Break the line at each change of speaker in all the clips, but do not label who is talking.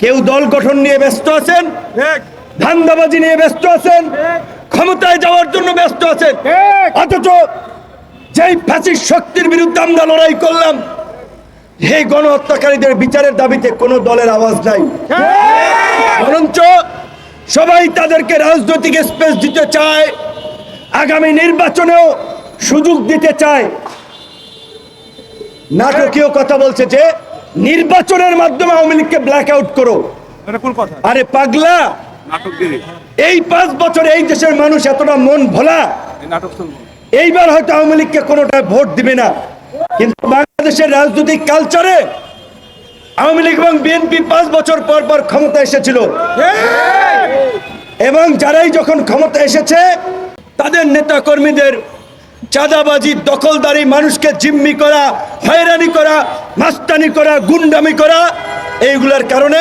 কেউ দল গঠন নিয়ে ব্যস্ত আছেন? ধান্দাবাজি নিয়ে ব্যস্ত আছেন? ক্ষমতায় যাওয়ার জন্য ব্যস্ত আছেন? অথচ যেই ফ্যাসিস শক্তির বিরুদ্ধে আমরা লড়াই করলাম এই গণহত্যাকারীদের বিচারের দাবিতে কোনো দলের আওয়াজ নাই। বরঞ্চ সবাই তাদেরকে রাজনৈতিক স্পেস দিতে চায় আগামী নির্বাচনেও সুযোগ দিতে চায়। নাটকীয় কথা বলছে যে নির্বাচনের মাধ্যমে আওয়ামী লীগকে ব্ল্যাক আউট করো। আরে পাগলা! এই পাঁচ বছরে এই দেশের মানুষ এতটা মন ভোলা। এইবার হয়তো আওয়ামী লীগকে কোনোটা ভোট দিবে না। কিন্তু বাংলাদেশের রাজনৈতিক কালচারে আওয়ামী লীগ এবং বিএনপি পাঁচ বছর পর পর ক্ষমতা এসেছিল। এবং যারাই যখন ক্ষমতা এসেছে তাদের নেতা কর্মীদের চাঁদাবাজি দখলদারি মানুষকে জিম্মি করা হয়রানি করা মাস্তানি করা গুন্ডামি করা এইগুলোর কারণে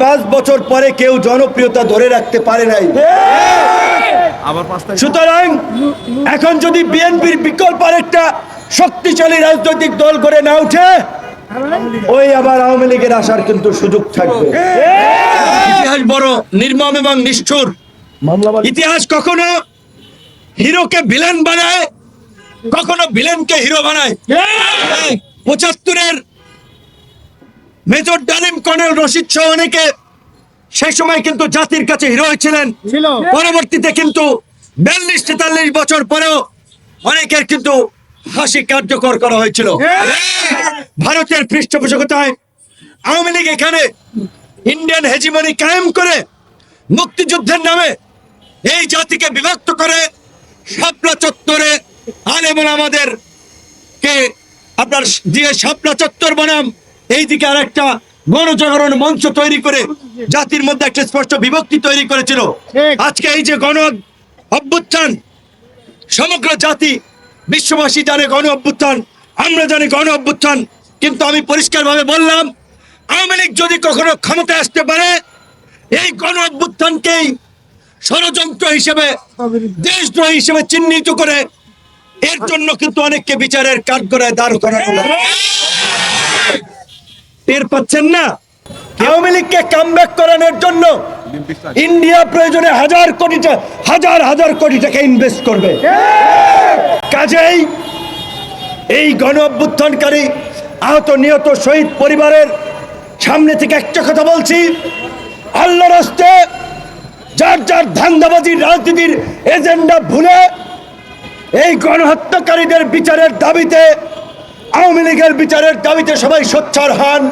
পাঁচ বছর পরে কেউ জনপ্রিয়তা ধরে রাখতে পারে নাই।
আবার পাঁচ তারিখ।
সুতরাং এখন যদি বিএনপির বিকল্প একটা শক্তিশালী রাজনৈতিক দল করে না উঠে ওই আবার আওয়ামী লীগের আসার কিন্তু সুযোগ থাকবে। ইতিহাস বড় নির্মম এবং নিষ্ঠুর। ইতিহাস কখনো হিরোকে ভিলেন বানায় কখনো ভিলেনকে হিরো বানায়? পঁচাত্তরের মেজর ডালিম কর্নেল রশিদ সহ অনেকে সেই সময় কিন্তু জাতির কাছে হিরো হয়েছিলেন। পরবর্তীতে কিন্তু বিয়াল্লিশ তেতাল্লিশ বছর পরেও অনেকের কিন্তু হাসি কার্যকর করা হয়েছিল। ভারতের পৃষ্ঠপোষকতায় আওয়ামী লীগ এখানে ইন্ডিয়ান হেজিমনি কায়েম করে মুক্তিযুদ্ধের নামে এই জাতিকে বিভক্ত করে শাপলা চত্বরে আলেমন আমাদের কে? আপনার দিয়ে শাপলা চত্বর বনাম এইদিকে আর একটা গণজাগরণ মঞ্চ তৈরি করে জাতির মধ্যে একটা স্পষ্ট বিভক্তি তৈরি করেছিল। আজকে এই যে গণ অভ্যুত্থান সমগ্র জাতি বিশ্ববাসী জানে গণ অভ্যুত্থান আমরা জানি গণ অভ্যুত্থান কিন্তু আমি পরিষ্কারভাবে বললাম আওয়ামী লীগ যদি কখনো ক্ষমতায় আসতে পারে এই গণ অভ্যুত্থানকেই ষড়যন্ত্র হিসেবে দেশদ্রোহী হিসেবে চিহ্নিত করে এর জন্য কিন্তু অনেককে বিচারের কাঠগড়ায় দাঁড় করানো। টের পাচ্ছেন না? আওয়ামী লীগকে কামব্যাক করানোর জন্য ইন্ডিয়া প্রয়োজনে হাজার কোটি হাজার হাজার কোটি টাকা ইনভেস্ট করবে। কাজেই এই গণ অভ্যুত্থানকারী আহত, নিহত, শহীদ পরিবারের সামনে থেকে একটা কথা বলছি। আল্লাহর হস্তে যার যার ধান্দাবাজির, রাজনীতির এজেন্ডা ভুলে এই গণহত্যাকারীদের বিচারের দাবিতে আওয়ামী লীগের বিচারের দাবিতে সবাই সোচ্চার হন।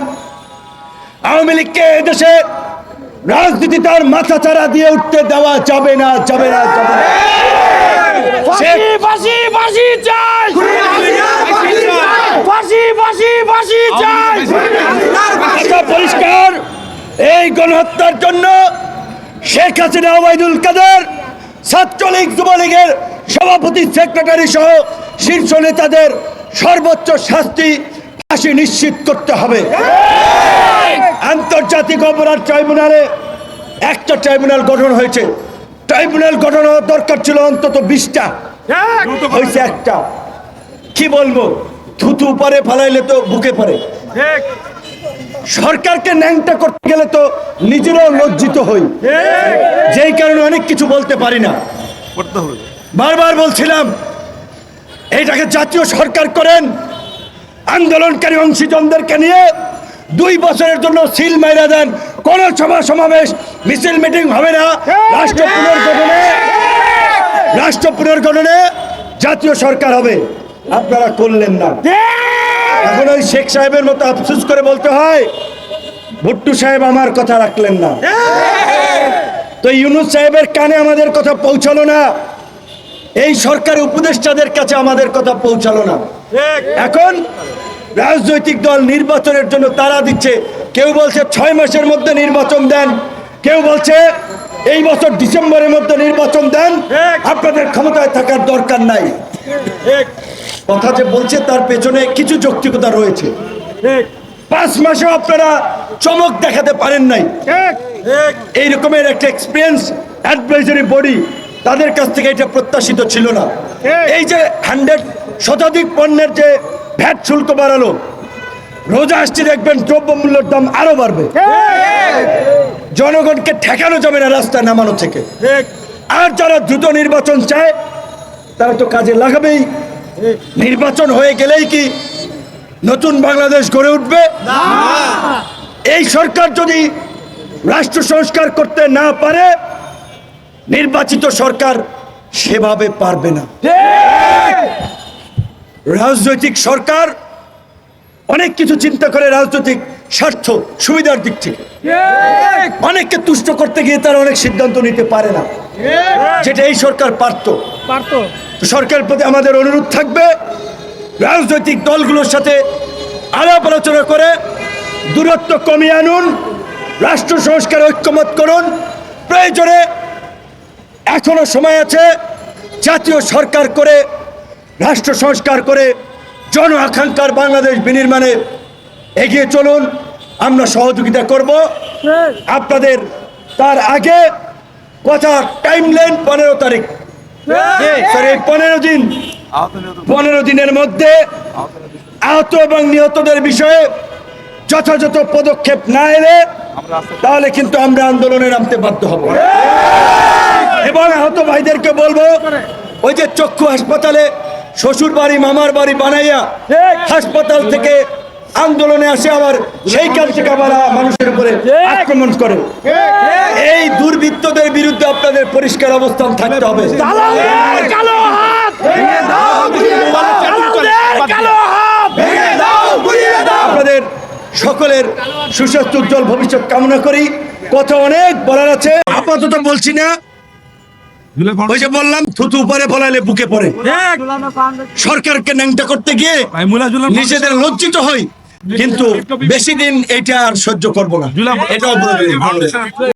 আওয়ামী লীগকে এদেশে রাজনীতি তার মাথা চারা দিয়ে উঠতে দেওয়া যাবে না যাবে না যাবে না। পরিষ্কার। এই গণহত্যার জন্য শেখ হাসিনা ওবায়দুল কাদের ছাত্রলীগ যুবলীগের সভাপতি সেক্রেটারি সহ শীর্ষ নেতাদের সর্বোচ্চ শাস্তি ফাঁসি নিশ্চিত করতে হবে। আন্তর্জাতিক অপরাধ ট্রাইব্যুনালে একটা ট্রাইব্যুনাল গঠন হয়েছে। ট্রাইব্যুনাল গঠন হওয়ার দরকার ছিল অন্তত বিশটা। হয়েছে একটা। কি বলব? থুতু পরে ফালাইলে তো বুকে
ঠিক
সরকারকে ন্যাংটা করতে গেলে তো নিজেরাও লজ্জিত হই। যেই কারণে অনেক কিছু বলতে পারি না।
করতে হবে
বারবার বলছিলাম, এইটাকে জাতীয় সরকার করেন, আন্দোলনকারী অংশীজনদেরকে নিয়ে দুই বছরের জন্য সিল মাইরা দেন। কোন সভা সমাবেশ, মিছিল, মিটিং হবে না। রাষ্ট্র পুনর্গঠনে রাষ্ট্র পুনর্গঠনে জাতীয় সরকার হবে। আপনারা করলেন না। এখন ওই শেখ সাহেবের মতো আফসুস করে বলতে হয়, ভুট্টু সাহেব আমার কথা রাখলেন না। তো ইউনুস সাহেবের কানে আমাদের কথা পৌঁছালো না। এই সরকারি উপদেষ্টাদের কাছে আমাদের কথা পৌঁছালো না। এখন রাজনৈতিক দল নির্বাচনের জন্য তারা দিচ্ছে। কেউ বলছে ছয় মাসের মধ্যে নির্বাচন দেন। কেউ বলছে এই বছর ডিসেম্বরের মধ্যে নির্বাচন দেন। আপনাদের ক্ষমতায় থাকার দরকার নাই। কথা যে বলছে তার পেছনে কিছু যৌক্তিকতা রয়েছে। পাঁচ মাসেও আপনারা চমক দেখাতে পারেন নাই। এই রকমের একটা এক্সপিরিয়েন্স অ্যাডভাইজারি বডি তাদের কাছ থেকে এটা প্রত্যাশিত ছিল না। এই। যে হান্ড্রেড শতাধিক পণ্যের যে ভ্যাট শুল্ক বাড়ালো রোজা আসছে দেখবেন দ্রব্য মূল্যের দাম আরও বাড়বে। জনগণকে ঠেকানো যাবে না রাস্তায় নামানো থেকে। আর যারা দ্রুত নির্বাচন চায় তারা তো কাজে লাগাবেই। নির্বাচন হয়ে গেলেই কি নতুন বাংলাদেশ গড়ে উঠবে? এই সরকার যদি রাষ্ট্র সংস্কার করতে না পারে নির্বাচিত সরকার সেভাবে পারবে না। রাজনৈতিক সরকার অনেক কিছু চিন্তা করে রাজনৈতিক স্বার্থ সুবিধার দিক থেকে। অনেককে তুষ্ট করতে গিয়ে তারা অনেক সিদ্ধান্ত নিতে পারে না। যেটা এই সরকার পারত।
পারতো।
সরকারের প্রতি আমাদের অনুরোধ থাকবে রাজনৈতিক দলগুলোর সাথে আলাপ আলোচনা করে দূরত্ব কমিয়ে আনুন রাষ্ট্র সংস্কার ঐক্যমত করুন প্রয়োজনে এখনও সময় আছে জাতীয় সরকার করে রাষ্ট্র সংস্কার করে জন আকাঙ্ক্ষার বাংলাদেশ বিনির্মাণে এগিয়ে চলুন আমরা সহযোগিতা করব। আপনাদের তার আগে কথা টাইম লাইন পনেরো তারিখ। সরি পনেরো দিন। পনেরো দিনের মধ্যে
আহত
এবং নিহতদের বিষয়ে যথাযথ পদক্ষেপ না এলে তাহলে কিন্তু আমরা আন্দোলনে নামতে বাধ্য হব। এবং আহত ভাইদেরকে বলব ওই যে চক্ষু হাসপাতালে শ্বশুর বাড়ি মামার বাড়ি বানাইয়া হাসপাতাল থেকে আন্দোলনে আসে আবার সেই সেইখান থেকে আবার মানুষের উপরে আক্রমণ করে। এই দুর্বৃত্তদের বিরুদ্ধে আপনাদের পরিষ্কার অবস্থান থাকতে হবে।
কালো কালো
আপনাদের সকলের সুস্বাস্থ্য উজ্জ্বল ভবিষ্যৎ কামনা করি। কথা অনেক বলার আছে। আপাতত বলছি না ওই যে বললাম থুতু উপরে ফলাইলে বুকে পড়ে। সরকারকে ন্যাংটা করতে গিয়ে নিজেদের লজ্জিত হই। কিন্তু বেশি দিন এটা আর সহ্য করব না। এটাও।